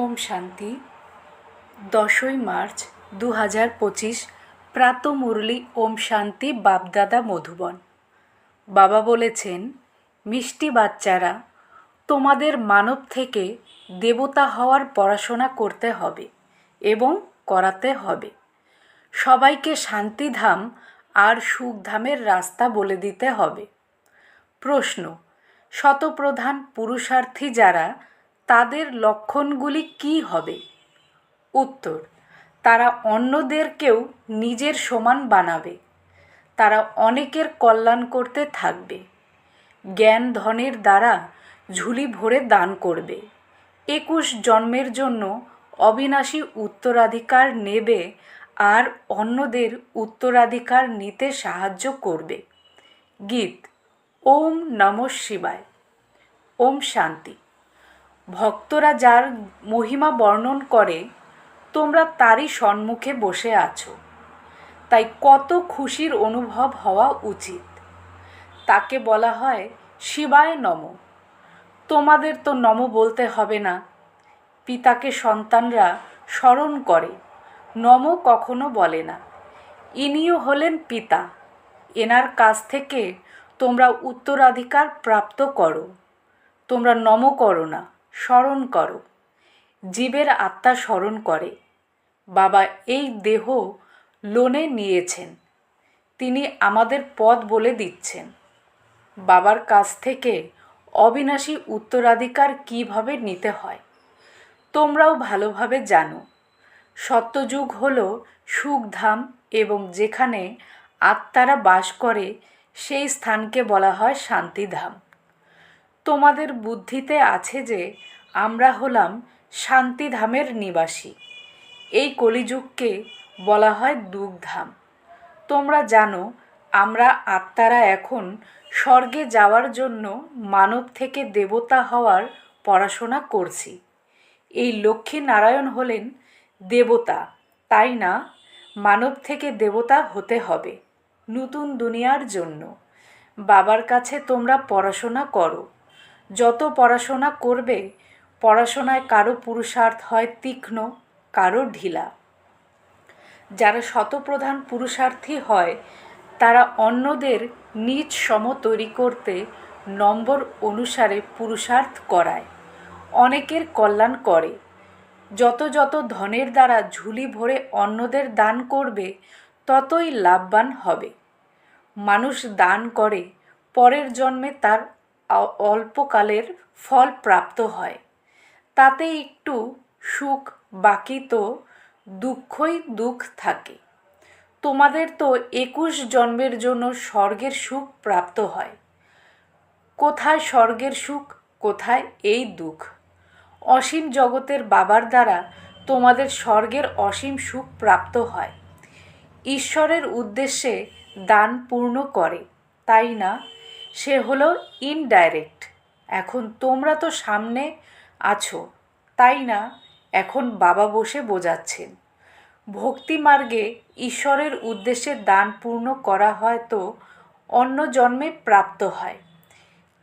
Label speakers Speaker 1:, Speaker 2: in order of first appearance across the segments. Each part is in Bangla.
Speaker 1: ওম শান্তি। দশই মার্চ দু হাজার পঁচিশ, প্রাত মুরলি ওম শান্তি, বাপদাদা মধুবন। বাবা বলেছেন, মিষ্টি বাচ্চারা, তোমাদের মানব থেকে দেবতা হওয়ার পড়াশোনা করতে হবে এবং করাতে হবে। সবাইকে শান্তিধাম আর সুখধামের রাস্তা বলে দিতে হবে। প্রশ্ন, শতপ্রধান পুরুষার্থী যারা তাদের লক্ষণগুলি কী হবে? উত্তর, তারা অন্যদেরকেও নিজের সমান বানাবে। তারা অনেকের কল্যাণ করতে থাকবে। জ্ঞান ধনের দ্বারা ঝুলি ভরে দান করবে। একুশ জন্মের জন্য অবিনাশী উত্তরাধিকার নেবে আর অন্যদের উত্তরাধিকার নিতে সাহায্য করবে। গীত, ওম নম শিবায়। ওম শান্তি। ভক্তরা যার মহিমা বর্ণন করে, তোমরা তারই সম্মুখে বসে আছো। তাই কত খুশির অনুভব হওয়া উচিত। তাকে বলা হয় শিবায় নম। তোমাদের তো নম বলতে হবে না। পিতাকে সন্তানরা স্মরণ করে। নম কখনো বলে না। ইনিও হলেন পিতা। এনার কাছ থেকে তোমরা উত্তরাধিকার প্রাপ্ত করো। তোমরা নম করো না। স্মরণ করো। জীবের আত্মা স্মরণ করে, বাবা, এই দেহ লোনে নিয়েছেন। তিনি আমাদের পথ বলে দিচ্ছেন। বাবার কাছ থেকে অবিনাশী উত্তরাধিকার কীভাবে নিতে হয়? তোমরাও ভালোভাবে জানো। সত্যযুগ হল সুখধাম এবং যেখানে আত্মারা বাস করে, সেই স্থানকে বলা হয় শান্তিধাম। তোমাদের বুদ্ধিতে আছে যে আমরা হলাম শান্তিধামের নিবাসী। এই কলিযুগকে বলা হয় দুঃখধাম তোমরা জানো, আমরা আত্মারা এখন স্বর্গে যাওয়ার জন্য মানব থেকে দেবতা হওয়ার পড়াশোনা করছি। এই লক্ষ্মী নারায়ণ হলেন দেবতা, তাই না? মানব থেকে দেবতা হতে হবে, নতুন দুনিয়ার জন্য। বাবার কাছে তোমরা পড়াশোনা করো। যত পড়াশোনা করবে, পড়াশোনায় কারও পুরুষার্থ হয় তীক্ষ্ণ, কারও ঢিলা। যারা শতপ্রধান পুরুষার্থী হয়, তারা অন্যদের নিজ সম তৈরি করতে নম্বর অনুসারে পুরুষার্থ করায়। অনেকের কল্যাণ করে। যত যত ধনের দ্বারা ঝুলি ভরে অন্যদের দান করবে, ততই লাভবান হবে। মানুষ দান করে, পরের জন্মে তার অল্পকালের ফল প্রাপ্ত হয়। তাতে একটু সুখ, বাকি তো দুঃখই দুঃখ থাকে। তোমাদের তো একুশ জন্মের জন্য স্বর্গের সুখ প্রাপ্ত হয়। কোথায় স্বর্গের সুখ, কোথায় এই দুঃখ? অসীম জগতের বাবার দ্বারা তোমাদের স্বর্গের অসীম সুখ প্রাপ্ত হয়। ঈশ্বরের উদ্দেশ্যে দান পূর্ণ করে, তাই না? সে হলো ইনডাইরেক্ট এখন তোমরা তো সামনে আছো, তাই না? এখন বাবা বসে বোঝাচ্ছেন। ভক্তি মার্গে ঈশ্বরের উদ্দেশ্যে দান পূর্ণ করা হয় তো অন্য জন্মে প্রাপ্ত হয়।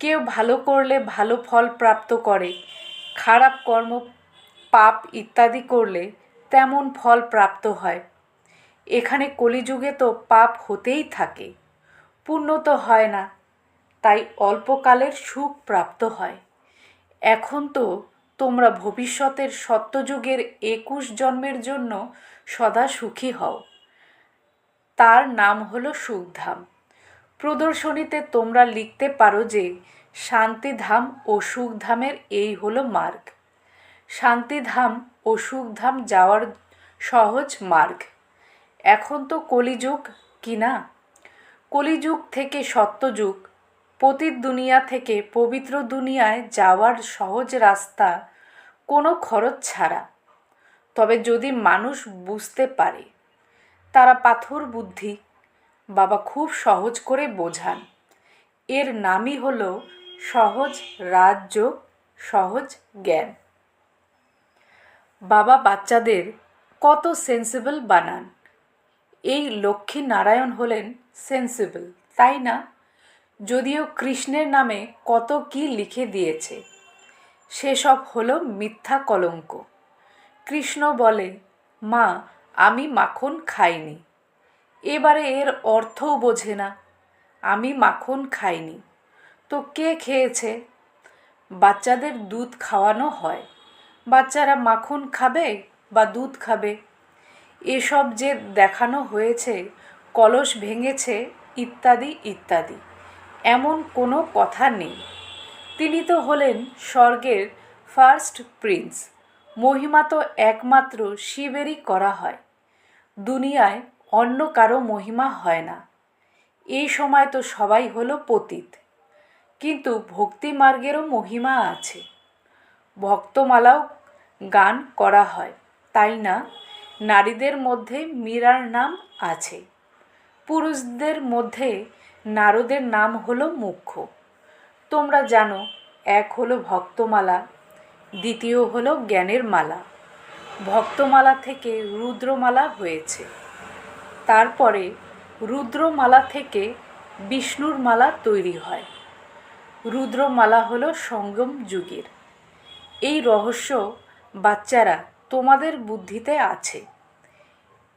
Speaker 1: কেউ ভালো করলে ভালো ফল প্রাপ্ত করে, খারাপ কর্ম, পাপ ইত্যাদি করলে তেমন ফল প্রাপ্ত হয়। এখানে কলিযুগে তো পাপ হতেই থাকে পূর্ণ তো হয় না। তাই অল্পকালের সুখ প্রাপ্ত হয়। এখন তো তোমরা ভবিষ্যতের সত্যযুগের একুশ জন্মের জন্য সদা সুখী হও। তার নাম হলো সুখধাম। প্রদর্শনীতে তোমরা লিখতে পারো যে শান্তিধাম ও সুখধামের এই হলো মার্গ। শান্তিধাম ও সুখধাম যাওয়ার সহজ মার্গ। এখন তো কলিযুগ কি না? কলিযুগ থেকে সত্যযুগ পতিত দুনিয়া থেকে পবিত্র দুনিয়ায় যাওয়ার সহজ রাস্তা কোনো খরচ ছাড়া। তবে যদি মানুষ বুঝতে পারে, তারা পাথর বুদ্ধি বাবা খুব সহজ করে বোঝান। এর নামই হল সহজ রাজযোগ সহজ জ্ঞান। বাবা বাচ্চাদের কত সেন্সিবল বানান। এই লক্ষ্মী নারায়ণ হলেন সেন্সিবল, তাই না? যদিও কৃষ্ণের নামে কত কি লিখে দিয়েছে, সেসব হলো মিথ্যা কলঙ্ক। কৃষ্ণ বলে, মা, আমি মাখন খাইনি। এবারে এর অর্থও বোঝে না, আমি মাখন খাইনি। তো কে খেয়েছে? বাচ্চাদের দুধ খাওয়ানো হয়। বাচ্চারা মাখন খাবে বা দুধ খাবে? এসব যে দেখানো হয়েছে, কলস ভেঙেছে, ইত্যাদি ইত্যাদি। এমন কোনো কথা নেই। তিনি তো হলেন স্বর্গের ফার্স্ট প্রিন্স মহিমা তো একমাত্র শিবেরই করা হয়। দুনিয়ায় অন্য কারও মহিমা হয় না। এই সময় তো সবাই হলো পতিত। কিন্তু ভক্তি মার্গেরও মহিমা আছে। ভক্তমালাও গান করা হয়, তাই না? নারীদের মধ্যে মীরার নাম আছে। পুরুষদের মধ্যে নারদের নাম হলো মুখ্য। তোমরা জানো, এক হলো ভক্তমালা, দ্বিতীয় হলো জ্ঞানের মালা। ভক্তমালা থেকে রুদ্রমালা হয়েছে। তারপরে রুদ্রমালা থেকে বিষ্ণুর মালা তৈরি হয়। রুদ্রমালা হলো সঙ্গম যুগের। এই রহস্য বাচ্চারা তোমাদের বুদ্ধিতে আছে।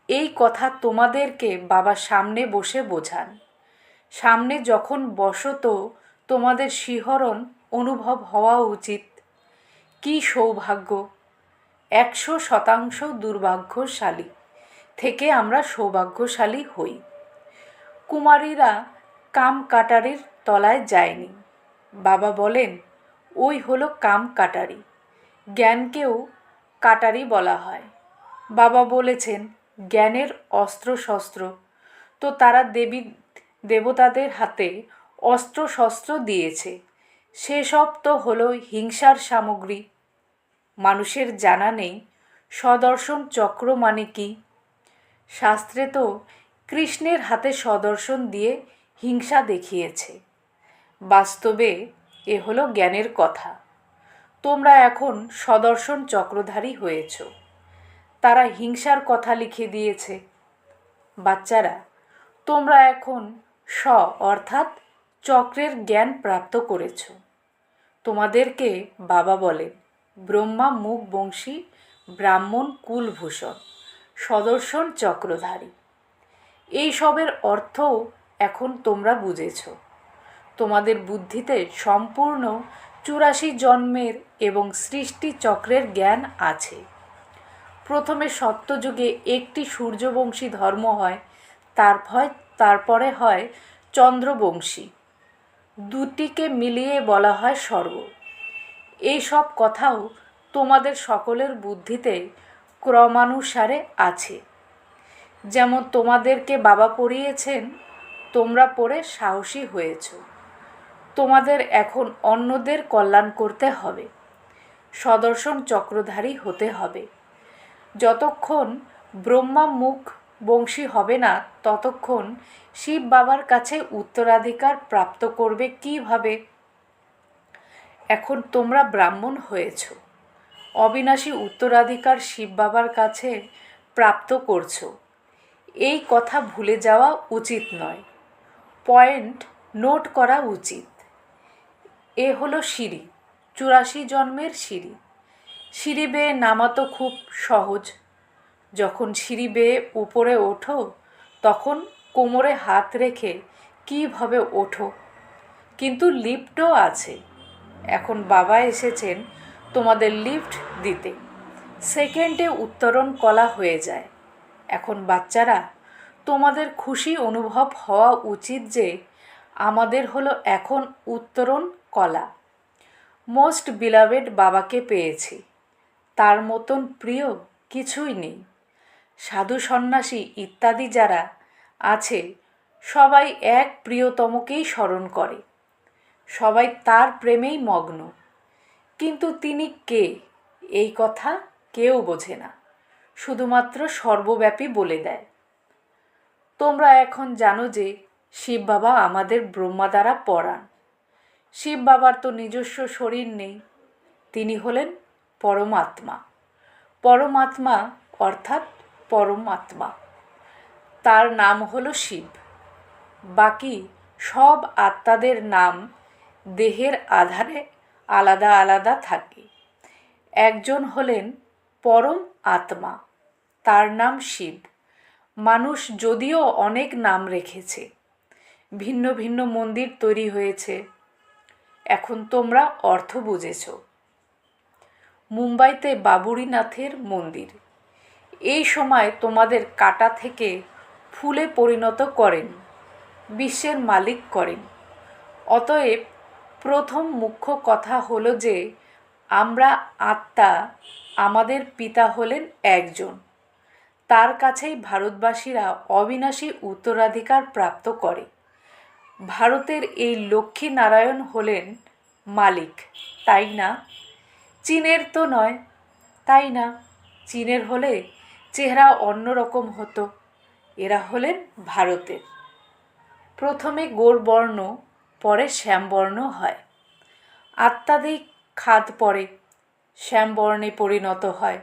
Speaker 1: এই কথা তোমাদেরকে বাবা সামনে বসে বোঝান। সামনে যখন বসো তো তোমাদের শিহরণ অনুভব হওয়া উচিত। কি সৌভাগ্য, একশো শতাংশ দুর্ভাগ্যশালী থেকে আমরা সৌভাগ্যশালী হই। কুমারীরা কাম কাটারির তলায় যায়নি। বাবা বলেন, ওই হলো কাম কাটারি। জ্ঞানকেও কাটারি বলা হয়। বাবা বলেছেন, জ্ঞানের অস্ত্র শস্ত্র তো তারা দেবী দেবতাদের হাতে অস্ত্র শস্ত্র দিয়েছে। সেসব তো হলো হিংসার সামগ্রী। মানুষের জানা নেই সদর্শন চক্র মানে কি। শাস্ত্রে তো কৃষ্ণের হাতে সদর্শন দিয়ে হিংসা দেখিয়েছে। বাস্তবে এ হলো জ্ঞানের কথা। তোমরা এখন সদর্শন চক্রধারী হয়েছ। তারা হিংসার কথা লিখে দিয়েছে। বাচ্চারা, তোমরা এখন স অর্থাৎ চক্রের জ্ঞান প্রাপ্ত করেছ। তোমাদেরকে বাবা বলেন, ব্রহ্মা মুখ বংশী, ব্রাহ্মণ কুলভূষণ, সদর্শন চক্রধারী। এই সবের অর্থও এখন তোমরা বুঝেছ। তোমাদের বুদ্ধিতে সম্পূর্ণ চুরাশি জন্মের এবং সৃষ্টি চক্রের জ্ঞান আছে। প্রথমে সত্যযুগে একটি সূর্যবংশী ধর্ম হয় তারপর তারপরে হয় চন্দ্রবংশী। দুটিকে মিলিয়ে বলা হয় স্বর্গ। এই সব কথাও তোমাদের সকলের বুদ্ধিতে ক্রমানুসারে আছে। যেমন তোমাদেরকে বাবা পড়িয়েছেন, তোমরা পড়ে সাহসী হয়েছ। তোমাদের এখন অন্যদের কল্যাণ করতে হবে। সদর্শন চক্রধারী হতে হবে। যতক্ষণ ব্রহ্মা মুখ বংশী হবে না, ততক্ষণ শিব বাবার কাছে উত্তরাধিকার প্রাপ্ত করবে কীভাবে? এখন তোমরা ব্রাহ্মণ হয়েছ। অবিনাশী উত্তরাধিকার শিব বাবার কাছে প্রাপ্ত করছ। এই কথা ভুলে যাওয়া উচিত নয়। পয়েন্ট নোট করা উচিত। এ হলো সিঁড়ি, চুরাশি জন্মের সিঁড়ি। সিঁড়ি বেয়ে নামা তো খুব সহজ। যখন সিঁড়ি বেয়ে উপরে ওঠো, তখন কোমরে হাত রেখে কীভাবে ওঠো? কিন্তু লিফটও আছে। এখন বাবা এসেছেন তোমাদের লিফট দিতে। সেকেন্ডে উত্তরণ কলা হয়ে যায়। এখন বাচ্চারা, তোমাদের খুশি অনুভব হওয়া উচিত যে আমাদের হলো এখন উত্তরণ কলা। মোস্ট বিলাভেড বাবাকে পেয়েছি। তার মতন প্রিয় কিছুই নেই। সাধু সন্ন্যাসী ইত্যাদি যারা আছে, সবাই এক প্রিয়তমকেই স্মরণ করে। সবাই তার প্রেমেই মগ্ন। কিন্তু তিনি কে? এই কথা কেউ বোঝে না। শুধুমাত্র সর্বব্যাপী বলে দেয়। তোমরা এখন জানো যে শিব বাবা আমাদের ব্রহ্মা দ্বারা পড়ান শিব বাবার তো নিজস্ব শরীর নেই। তিনি হলেন পরমাত্মা। পরমাত্মা অর্থাৎ পরমাত্মা। তার নাম হলো শিব। বাকি সব আত্মাদের নাম দেহের আধারে আলাদা আলাদা থাকে। একজন হলেন পরম আত্মা, তার নাম শিব। মানুষ যদিও অনেক নাম রেখেছে, ভিন্ন ভিন্ন মন্দির তৈরি হয়েছে। এখন তোমরা অর্থ বুঝেছ। মুম্বাইতে বাবুরিনাথের মন্দির। এই সময় তোমাদের কাটা থেকে ফুলে পরিণত করেন, বিশ্বের মালিক করেন। অতএব প্রথম মুখ্য কথা হলো যে, আমরা আত্মা, আমাদের পিতা হলেন একজন। তার কাছেই ভারতবাসীরা অবিনাশী উত্তরাধিকার প্রাপ্ত করে। ভারতের এই লক্ষ্মী নারায়ণ হলেন মালিক, তাই না? চীনের তো নয়, তাই না? চীনের হলে চেহারা অন্যরকম হতো। এরা হলেন ভারতের। প্রথমে গোড়বর্ণ পরে শ্যামবর্ণ হয়। আত্মাদিক খাদ পরে শ্যামবর্ণে পরিণত হয়।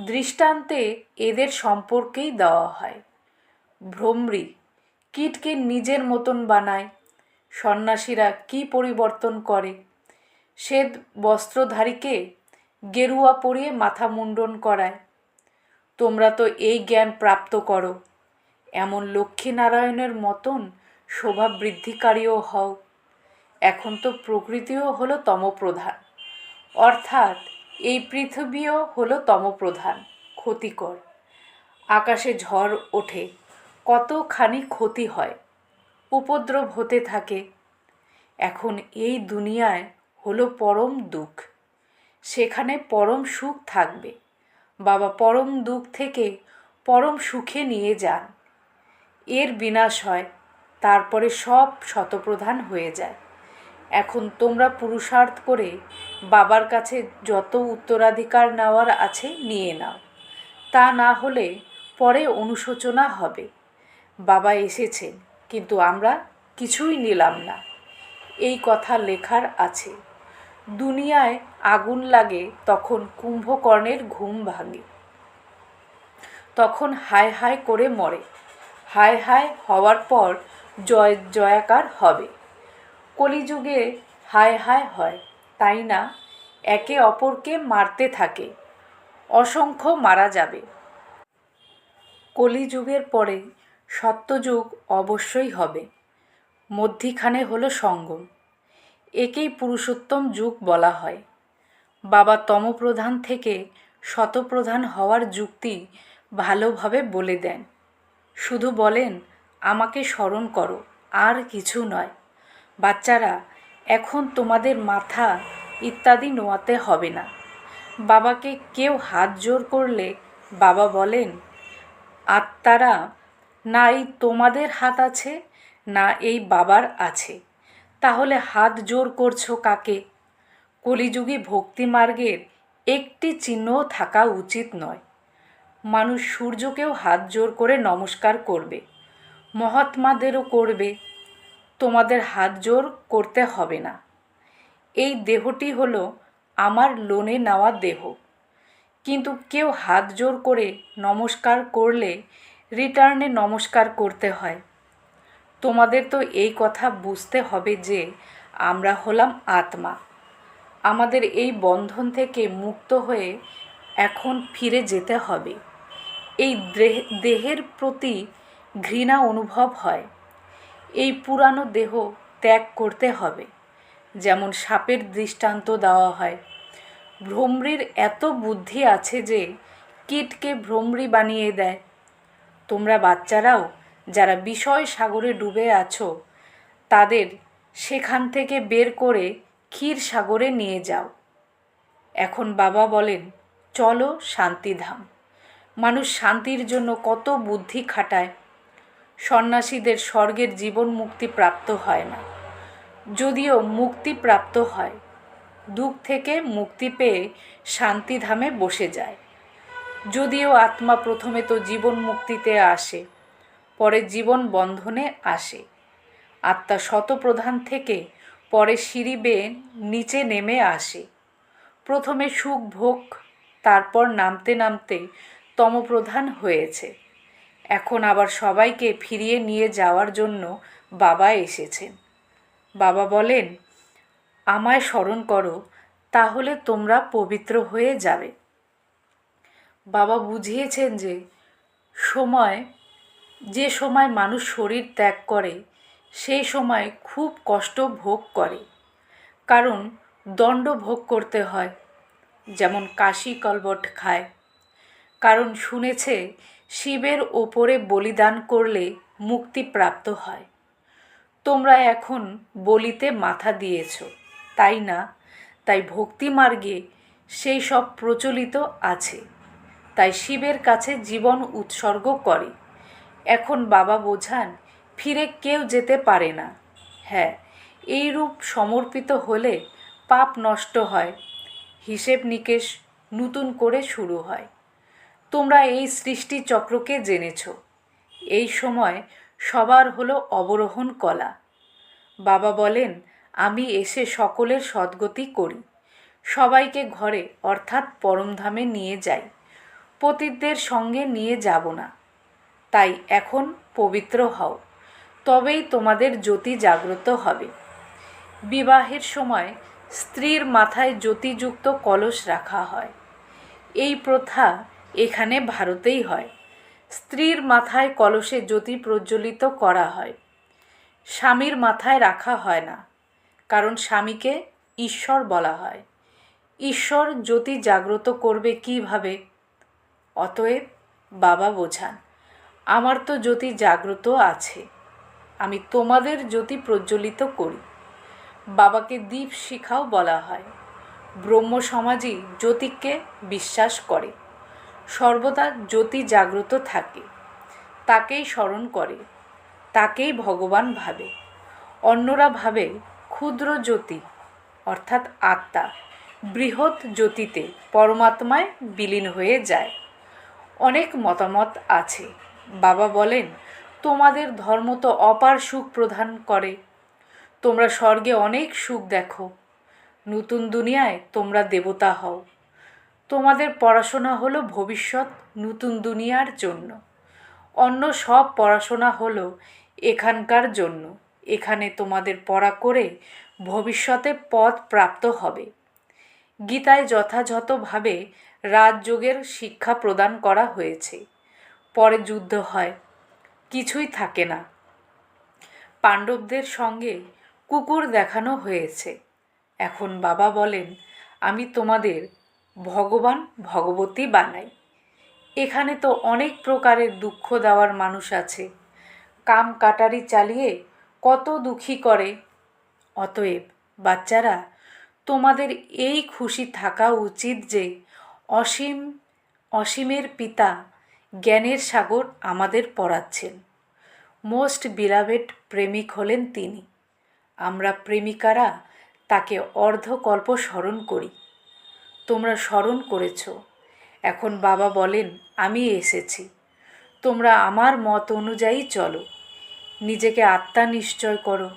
Speaker 1: দৃষ্টান্তে এদের সম্পর্কেই দেওয়া হয়। ভ্রমরি, কীটকে নিজের মতন বানায়। সন্ন্যাসীরা কি পরিবর্তন করে? শ্বেত বস্ত্রধারীকে গেরুয়া পরিয়ে মাথা মুন্ডন করায়। তোমরা তো এই জ্ঞান প্রাপ্ত করো। এমন লক্ষ্মীনারায়ণের মতন শোভা বৃদ্ধিকারীও হও। এখন তো প্রকৃতিও হলো তমপ্রধান। অর্থাৎ এই পৃথিবীও হলো তমপ্রধান, ক্ষতিকর। আকাশে ঝড় ওঠে, কতখানি ক্ষতি হয়, উপদ্রব হতে থাকে। এখন এই দুনিয়ায় হলো পরম দুঃখ, সেখানে পরম সুখ থাকবে। বাবা পরম দুঃখ থেকে পরম সুখে নিয়ে যান। এর বিনাশ হয়, তারপরে সব শতপ্রধান হয়ে যায়। এখন তোমরা পুরুষার্থ করে বাবার কাছে যত উত্তরাধিকার নেওয়ার আছে নিয়ে নাও। তা না হলে পরে অনুশোচনা হবে। বাবা এসেছেন, কিন্তু আমরা কিছুই নিলাম না। এই কথা লেখার আছে। দুনিয়ায় আগুন লাগে, তখন কুম্ভকর্ণের ঘুম ভাঙে। তখন হায় হায় করে মরে। হায় হায় হওয়ার পর জয় জয়াকার হবে। কলিযুগে হায় হায় হয়, তাই না? একে অপরকে মারতে থাকে। অসংখ্য মারা যাবে। কলিযুগের পরে সত্যযুগ অবশ্যই হবে। মধ্যিখানে হলো সঙ্গম। একেই পুরুষোত্তম যুগ বলা হয়। বাবা তমপ্রধান থেকে শতপ্রধান হওয়ার যুক্তি ভালোভাবে বলে দেন। শুধু বলেন, আমাকে স্মরণ করো, আর কিছু নয়। বাচ্চারা, এখন তোমাদের মাথা ইত্যাদি নোয়াতে হবে না। বাবাকে কেউ হাত জোর করলে বাবা বলেন, আত্মারা, না এই তোমাদের হাত আছে, না এই বাবার আছে। তাহলে হাত জোর করছ কাকে? কলিযুগে ভক্তিমার্গের একটি চিহ্নও থাকা উচিত নয়। মানুষ সূর্যকেও হাত জোর করে নমস্কার করবে। মহাত্মাদেরও করবে। তোমাদের হাত জোর করতে হবে না। এই দেহটি হলো আমার লোনে নেওয়া দেহ। কিন্তু কেউ হাত জোর করে নমস্কার করলে রিটার্নে নমস্কার করতে হয়। তোমাদের তো এই কথা বুঝতে হবে যে আমরা হলাম আত্মা। আমাদের এই বন্ধন থেকে মুক্ত হয়ে এখন ফিরে যেতে হবে। এই দেহ- দেহের প্রতি ঘৃণা অনুভব হয়। এই পুরানো দেহ ত্যাগ করতে হবে। যেমন সাপের দৃষ্টান্ত দেওয়া হয়। ভ্রমরির এত বুদ্ধি আছে যে কীটকে ভ্রমরি বানিয়ে দেয়। তোমরা বাচ্চারাও যারা বিষয় সাগরে ডুবে আছো, তাদের সেখান থেকে বের করে ক্ষীর সাগরে নিয়ে যাও। এখন বাবা বলেন, চলো শান্তিধাম। মানুষ শান্তির জন্য কত বুদ্ধি খাটায়। সন্ন্যাসীদের স্বর্গের জীবন মুক্তি প্রাপ্ত হয় না। যদিও মুক্তি প্রাপ্ত হয়, দুঃখ থেকে মুক্তি পেয়ে শান্তিধামে বসে যায়। যদিও আত্মা প্রথমে তো জীবন মুক্তিতে আসে পরে জীবন বন্ধনে আসে। আত্মা শতপ্রধান থেকে পরে সিঁড়ি বেয়ে নিচে নেমে আসে। প্রথমে সুখ, ভোগ, তারপর নামতে নামতে তমপ্রধান হয়েছে। এখন আবার সবাইকে ফিরিয়ে নিয়ে যাওয়ার জন্য বাবা এসেছেন। বাবা বলেন, আমায় স্মরণ করো, তাহলে তোমরা পবিত্র হয়ে যাবে। বাবা বুঝিয়েছেন যে, সময় যে সময় মানুষ শরীর ত্যাগ করে, সেই সময় খুব কষ্ট ভোগ করে। কারণ দণ্ড ভোগ করতে হয়, যেমন কাশি কলবট খায়। কারণ শুনেছে, শিবের ওপরে বলিদান করলে মুক্তি প্রাপ্ত হয়। তোমরা এখন বলিতে মাথা দিয়েছ, তাই না? তাই ভক্তি মার্গে সেই সব প্রচলিত আছে। তাই শিবের কাছে জীবন উৎসর্গ করে। এখন বাবা বোঝান, ফিরে কেউ যেতে পারে না। হ্যাঁ এই রূপ সমর্পিত হলে পাপ নষ্ট হয়। হিসেব নিকেশ নতুন করে শুরু হয়। তোমরা এই সৃষ্টি চক্রকে জেনেছ। এই সময় সবার হলো অবরোহণ কলা। বাবা বলেন, আমি এসে সকলের সদ্গতি করি। সবাইকে ঘরে, অর্থাৎ পরমধামে নিয়ে যাই। পতিতদের সঙ্গে নিয়ে যাব না। তাই এখন পবিত্র হও। তবেই তোমাদের জ্যোতি জাগ্রত হবে। বিবাহের সময় স্ত্রীর মাথায় জ্যোতিযুক্ত কলস রাখা হয়। এই প্রথা এখানে ভারতেই হয়। স্ত্রীর মাথায় কলসে জ্যোতি প্রজ্বলিত করা হয়। স্বামীর মাথায় রাখা হয় না, কারণ স্বামীকে ঈশ্বর বলা হয়। ঈশ্বর জ্যোতি জাগ্রত করবে কীভাবে? অতএব বাবা বোঝান। আমার তো জ্যোতি জাগ্রত আছে। আমি তোমাদের জ্যোতি প্রজ্বলিত করি। বাবাকে দীপ শিখাও বলা হয়। ব্রহ্ম সমাজই জ্যোতিকে বিশ্বাস করে। সর্বদা জ্যোতি জাগ্রত থাকে। তাকেই স্মরণ করে। তাকেই ভগবান ভাবে। অন্যরা ভাবে ক্ষুদ্র জ্যোতি, অর্থাৎ আত্মা, বৃহৎ জ্যোতিতে পরমাত্মায় বিলীন হয়ে যায়। অনেক মতামত আছে। বাবা বলেন, তোমাদের ধর্ম তো অপার সুখ প্রদান করে। তোমরা স্বর্গে অনেক সুখ দেখো। নতুন দুনিয়ায় তোমরা দেবতা হও। তোমাদের পড়াশোনা হলো ভবিষ্যৎ নতুন দুনিয়ার জন্য। অন্য সব পড়াশোনা হলো এখানকার জন্য। এখানে তোমাদের পড়া করে ভবিষ্যতে পদ প্রাপ্ত হবে। গীতায় যথাযথভাবে রাজযোগের শিক্ষা প্রদান করা হয়েছে। পরে যুদ্ধ হয়। কিছুই থাকে না। পাণ্ডবদের সঙ্গে কুকুর দেখানো হয়েছে। এখন বাবা বলেন, আমি তোমাদের ভগবান ভগবতী বানাই। এখানে তো অনেক প্রকারের দুঃখ দেওয়ার মানুষ আছে। কাম কাটারি চালিয়ে কত দুঃখী করে। অতএব বাচ্চারা, তোমাদের এই খুশি থাকা উচিত যে অসীম, অসীমের পিতা জ্ঞানের সাগর আমাদের পড়াচ্ছেন মোস্ট বিলাভেড প্রেমিক হলেন তিনি। আমরা প্রেমিকারা তাকে অর্ধকল্প স্মরণ করি। তোমরা স্মরণ করেছ। এখন বাবা বলেন, আমি এসেছি। তোমরা আমার মত অনুযায়ী চলো। নিজেকে আত্মা নিশ্চয় করো।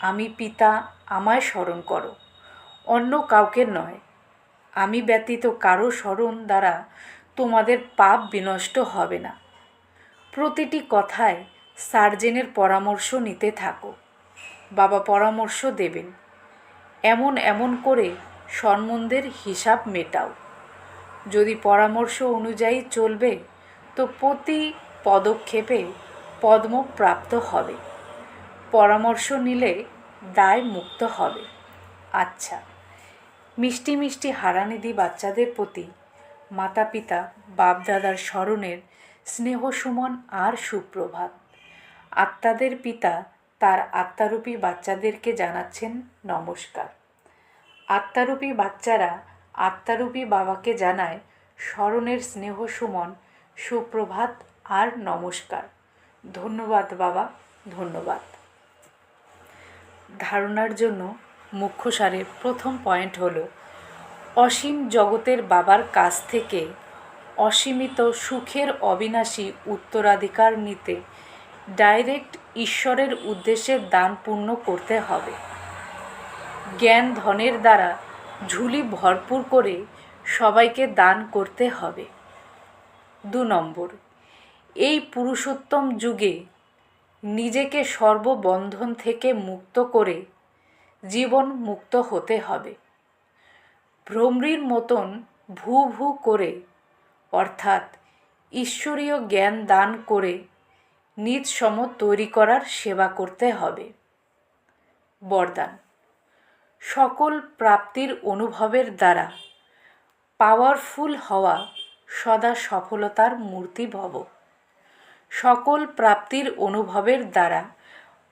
Speaker 1: আমি পিতা, আমায় স্মরণ করো। অন্য কাউকে নয়। আমি ব্যতীত কারও স্মরণ দ্বারা তোমাদের পাপ বিনষ্ট হবে না। প্রতিটি কথায় সার্জেনের পরামর্শ নিতে থাকো। বাবা পরামর্শ দেবেন। এমন এমন করে সম্বন্ধের হিসাব মেটাও। যদি পরামর্শ অনুযায়ী চলবে, তো প্রতি পদক্ষেপে পদ্ম প্রাপ্ত হবে। পরামর্শ নিলে দায় মুক্ত হবে। আচ্ছা মিষ্টি মিষ্টি হারানিধি বাচ্চাদের প্রতি মাতা পিতা বাপদাদার স্মরণের স্নেহ সুমন আর সুপ্রভাত। আত্মাদের পিতা তার আত্মারূপী বাচ্চাদেরকে জানাচ্ছেন নমস্কার। আত্মারূপী বাচ্চারা আত্মারূপী বাবাকে জানায় স্মরণের স্নেহ সুমন সুপ্রভাত আর নমস্কার। ধন্যবাদ বাবা, ধন্যবাদ। ধারণার জন্য মুখ্য সারের প্রথম পয়েন্ট হলো অসীম জগতের বাবার কাছ থেকে অসীমিত সুখের অবিনাশী উত্তরাধিকার নিতে ডাইরেক্ট ঈশ্বরের উদ্দেশ্যে দান পূর্ণ করতে হবে। জ্ঞান ধনের দ্বারা ঝুলি ভরপুর করে সবাইকে দান করতে হবে। দু নম্বর, এই পুরুষোত্তম যুগে নিজেকে সর্ববন্ধন থেকে মুক্ত করে জীবন মুক্ত হতে হবে। ভ্রমরির মতন ভু ভু করে, অর্থাৎ ঈশ্বরীয় জ্ঞান দান করে নিজ সম তৈরি করার সেবা করতে হবে। বরদান। সকল প্রাপ্তির অনুভবের দ্বারা পাওয়ারফুল হওয়া সদা সফলতার মূর্তি ভব। সকল প্রাপ্তির অনুভবের দ্বারা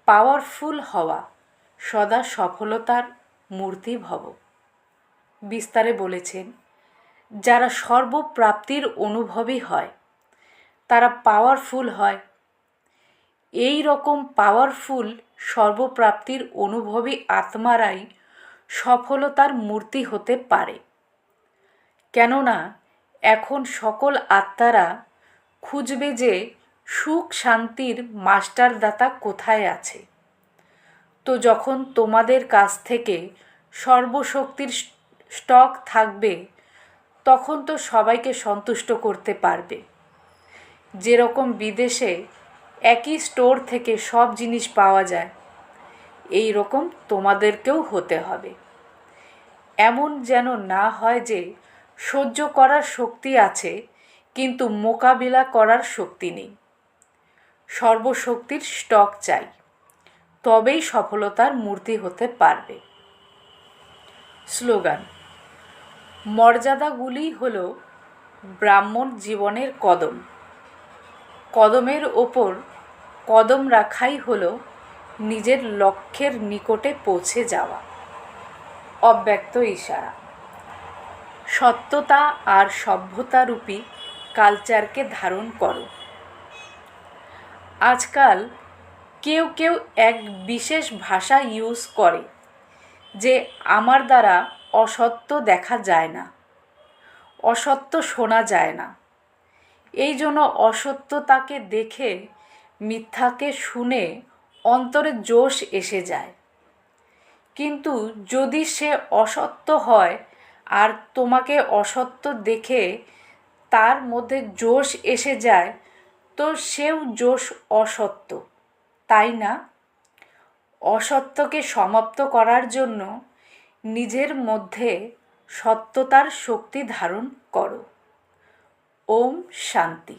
Speaker 1: পাওয়ারফুল হওয়া সদা সফলতার মূর্তি ভব। বিস্তারে বলেছেন, যারা সর্বপ্রাপ্তির অনুভবই হয়, তারা পাওয়ারফুল হয়। এই রকম পাওয়ারফুল সর্বপ্রাপ্তির অনুভবী আত্মারাই সফলতার মূর্তি হতে পারে। কেননা, এখন সকল আত্মারা খুঁজবে যে সুখ শান্তির মাস্টারদাতা কোথায় আছে। তো যখন তোমাদের কাছ থেকে সর্বশক্তির স্টক থাকবে, তখন তো সবাইকে সন্তুষ্ট করতে পারবে। যেরকম বিদেশে একই স্টোর থেকে সব জিনিস পাওয়া যায়, এই রকম তোমাদেরকেও হতে হবে। এমন যেন না হয় যে সহ্য করার শক্তি আছে, কিন্তু মোকাবিলা করার শক্তি নেই। সর্বশক্তির স্টক চাই, তবেই সফলতার মূর্তি হতে পারবে। স্লোগান মর্যাদাগুলি হল ব্রাহ্মণ জীবনের কদম। কদমের ওপর কদম রাখাই হল নিজের লক্ষ্যের নিকটে পৌঁছে যাওয়া। অব্যক্ত ইশারা। সত্যতা আর সভ্যতারূপী কালচারকে ধারণ করো। আজকাল কেউ কেউ এক বিশেষ ভাষা ইউজ করে, যে আমার দ্বারা অসত্য দেখা যায় না। অসত্য শোনা যায় না। এই জন্য অসত্যতাকে দেখে, মিথ্যাকে শুনে অন্তরে জোশ এসে যায়। কিন্তু যদি সে অসত্য হয় আর তোমাকে অসত্য দেখে তার মধ্যে জোশ এসে যায়, তো সেও জোশ অসত্য। তাই না? অসত্যকে সমাপ্ত করার জন্য নিজের মধ্যে সত্যতার শক্তি ধারণ করো। ওম শান্তি।